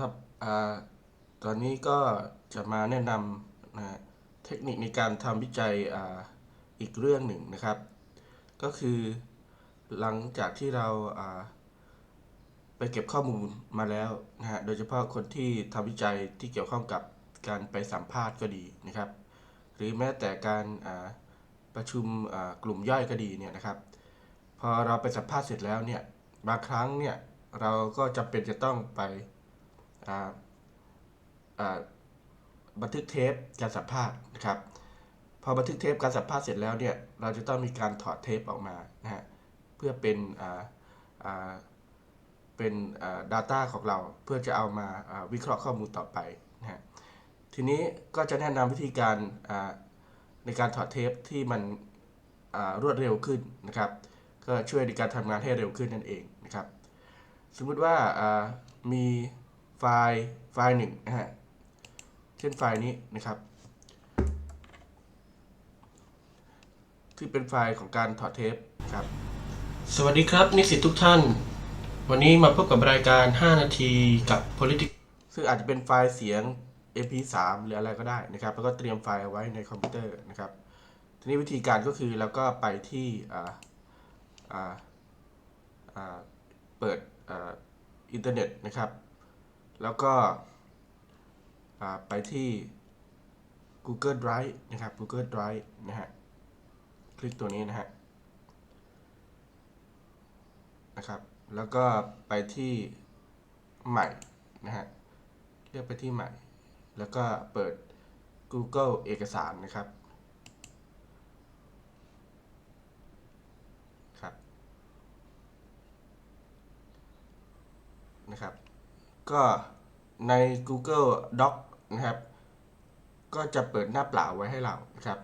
ครับอ่าตอนนี้ก็จะมาแนะนำนะเทคนิคในการทำวิจัยอ่าอีกเรื่องหนึ่งนะครับ ก็คือหลังจากที่เราอ่าไปเก็บข้อมูลมาแล้วนะฮะ โดยเฉพาะคนที่ทำวิจัยที่เกี่ยวข้องกับการไปสัมภาษณ์ก็ดีนะครับ หรือแม้แต่การาประชุมกลุ่มย่อยก็ดีเนี่ยนะครับ พอเราไปสัมภาษณ์เสร็จแล้วเนี่ย บางครั้งเนี่ยเราก็จำเป็นจะต้องไป บันทึกเทปการสัมภาษณ์นะครับ พอบันทึกเทปการสัมภาษณ์เสร็จแล้วเนี่ยเราจะต้องมีการถอดเทปออกมานะฮะเพื่อเป็นเป็น data ของเราเพื่อจะเอามาวิเคราะห์ข้อมูลต่อไปนะฮะทีนี้ก็จะแนะนำวิธีการในการถอดเทปที่มันรวดเร็วขึ้นนะครับ ก็ช่วยในการทำงานให้เร็วขึ้นนั่นเองนะครับ สมมติว่ามี ไฟล์ไฟล์หนึ่งนะฮะเช่นไฟล์นี้นะครับ ที่เป็นไฟล์ของการถอดเทปครับ สวัสดีครับนิสิตทุกท่าน วันนี้มาพบกับรายการ 5 นาทีกับ politics ซึ่งอาจจะเป็นไฟล์เสียง mp3 หรืออะไรก็ได้นะครับ แล้วก็เตรียมไฟล์เอาไว้ในคอมพิวเตอร์นะครับ ทีนี้วิธีการก็คือเราก็ไปที่อ่าอ่าอ่าเปิดอ่าอินเทอร์เน็ตนะครับ แล้วก็ไปที่ Google Drive นะครับ Google Drive นะฮะ คลิกตัวนี้นะฮะ นะครับ แล้วก็ไปที่ใหม่นะฮะ เลือกไปที่ใหม่ แล้วก็เปิด Google เอกสารนะครับ ครับ นะครับ ก็ใน Google Doc นะครับ ก็จะเปิดหน้าเปล่าไว้ให้เรานะครับ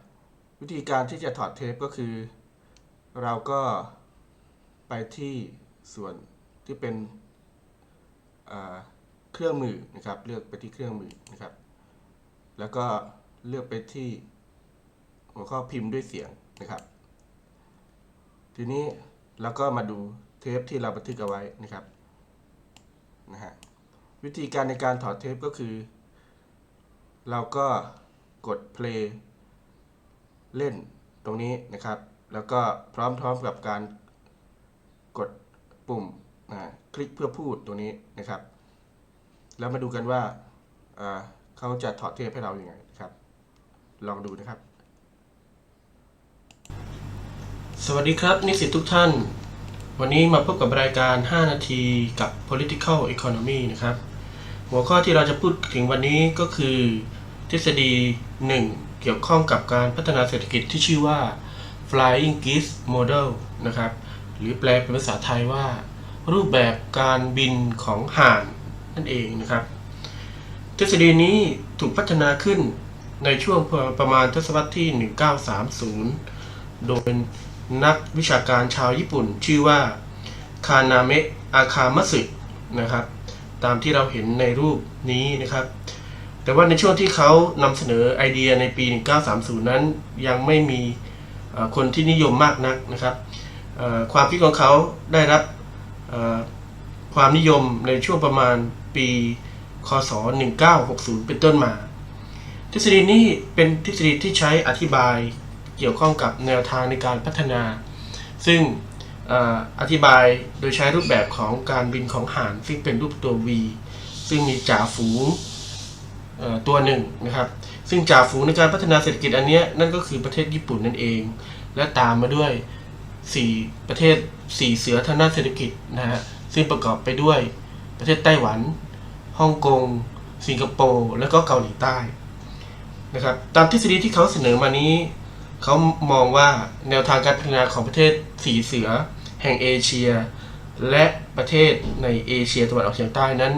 วิธีการที่จะถอดเทปก็คือ เราก็ไปที่ส่วนที่เป็นเครื่องมือนะครับ เลือกไปที่เครื่องมือนะครับ แล้วก็เลือกไปที่หัวข้อพิมพ์ด้วยเสียงนะครับ ทีนี้เราก็มาดูเทปที่เราบันทึกเอาไว้นะครับนะฮะ วิธีการในการถอดเทปก็คือ เราก็กด play เล่นตรงนี้นะครับ แล้วก็พร้อมๆกับการกดปุ่มคลิกเพื่อพูดตรงนี้นะครับ แล้วมาดูกันว่าเขาจะถอดเทปให้เราอยัางไงครับ ลองดูนะครับ สวัสดีครับ นิสิตทุกท่าน วันนี้มาพบกับรายการ 5 นาทีกับ political economy นะครับ หัวข้อที่เราจะพูดถึงวันนี้ก็คือ ทฤษฎี 1 เกี่ยวข้องกับการพัฒนาเศรษฐกิจที่ชื่อว่า flying geese model นะครับ หรือแปลเป็นภาษาไทยว่า รูปแบบการบินของห่านนั่นเองนะครับ ทฤษฎีนี้ถูกพัฒนาขึ้นในช่วงประมาณทศวรรษที่ 1930 โดยนักวิชาการชาวญี่ปุ่น ชื่อว่าคานาเมะอาคามัสึนะครับ ตามที่เราเห็นในรูปนี้นะครับ แต่ว่าในช่วงที่เขานำเสนอไอเดียในปี 1930 นั้น ยังไม่มีคนที่นิยมมากนักนะครับ ความคิดของเขาได้รับความนิยมในช่วงประมาณปี คศ 1960 เป็นต้นมา ทฤษฎีนี้เป็นทฤษฎีที่ใช้อธิบายเกี่ยวข้องกับแนวทางในการพัฒนา ซึ่ง อธิบายโดยใช้รูปแบบของการบินของห่านซึ่งเป็นรูปตัว V ซึ่งมีจ่าฝูงตัวหนึ่งนะครับ ซึ่งจ่าฝูงในการพัฒนาเศรษฐกิจอันนี้นั่นก็คือประเทศญี่ปุ่นนั่นเอง และตามมาด้วย 4 ประเทศ 4 เสือทางด้านเศรษฐกิจนะฮะซึ่งประกอบไปด้วยประเทศไต้หวันฮ่องกง สิงคโปร์และก็เกาหลีใต้นะครับตามทฤษฎีที่เขาเสนอมานี้ เขามองว่าแนวทางการพัฒนาของประเทศสีเสือ แห่งเอเชีย และประเทศในเอเชียตะวันออกเฉียงใต้นั้น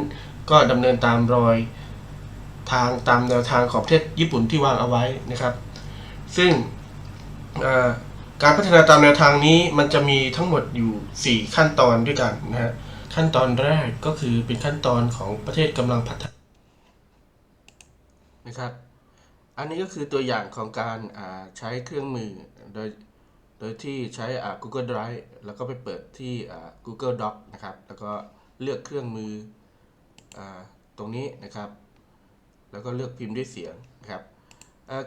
ก็ดำเนินตามรอยทางตามแนวทางของประเทศญี่ปุ่นที่วางเอาไว้นะครับ ซึ่งการพัฒนาตามแนวทางนี้มันจะมีทั้งหมดอยู่ 4 ขั้นตอนด้วยกันนะฮะขั้นตอนแรกก็คือเป็นขั้นตอนของประเทศกำลังพัฒนานะครับ อันนี้ก็คือตัวอย่างของการใช้เครื่องมือโดย โดยที่ใช้ Google Drive แล้วก็ไปเปิดที่ Google Doc นะครับ แล้วก็เลือกเครื่องมืออตรงนี้นะครับ แล้วก็เลือกพิมพ์ด้วยเสียงนะครับ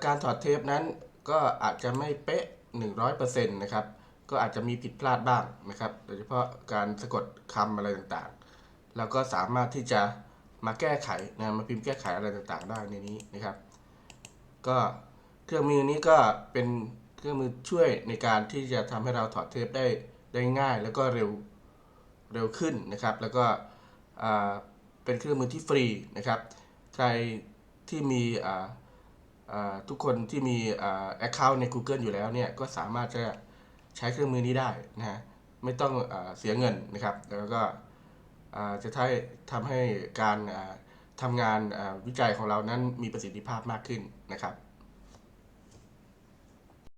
การถอดเทปนั้นก็อาจจะไม่เป๊ะ 100%นะครับ ก็อาจจะมีผิดพลาดบ้างนะครับ โดยเฉพาะการสะกดคำอะไรต่างๆ แล้วก็สามารถที่จะมาแก้ไขนะมาพิมพ์แก้ไขอะไรต่างๆ ได้ในนี้นะครับ ก็เครื่องมือนี้ก็เป็น เครื่องมือช่วยในการที่จะทำให้เราถอดเทปได้ได้ง่าย แล้วก็เร็วเร็วขึ้นนะครับ แล้วก็เป็นเครื่องมือที่ฟรีนะครับ ใครที่มีทุกคนที่มีอ่า account ใน Google อยู่แล้วเนี่ยก็สามารถจะใช้เครื่องมือนี้ได้นะฮะไม่ต้องอเสียเงินนะครับ แล้วก็จะทำทำให้การทำงานวิจัยของเรานั้นมีประสิทธิภาพมากขึ้นนะครับ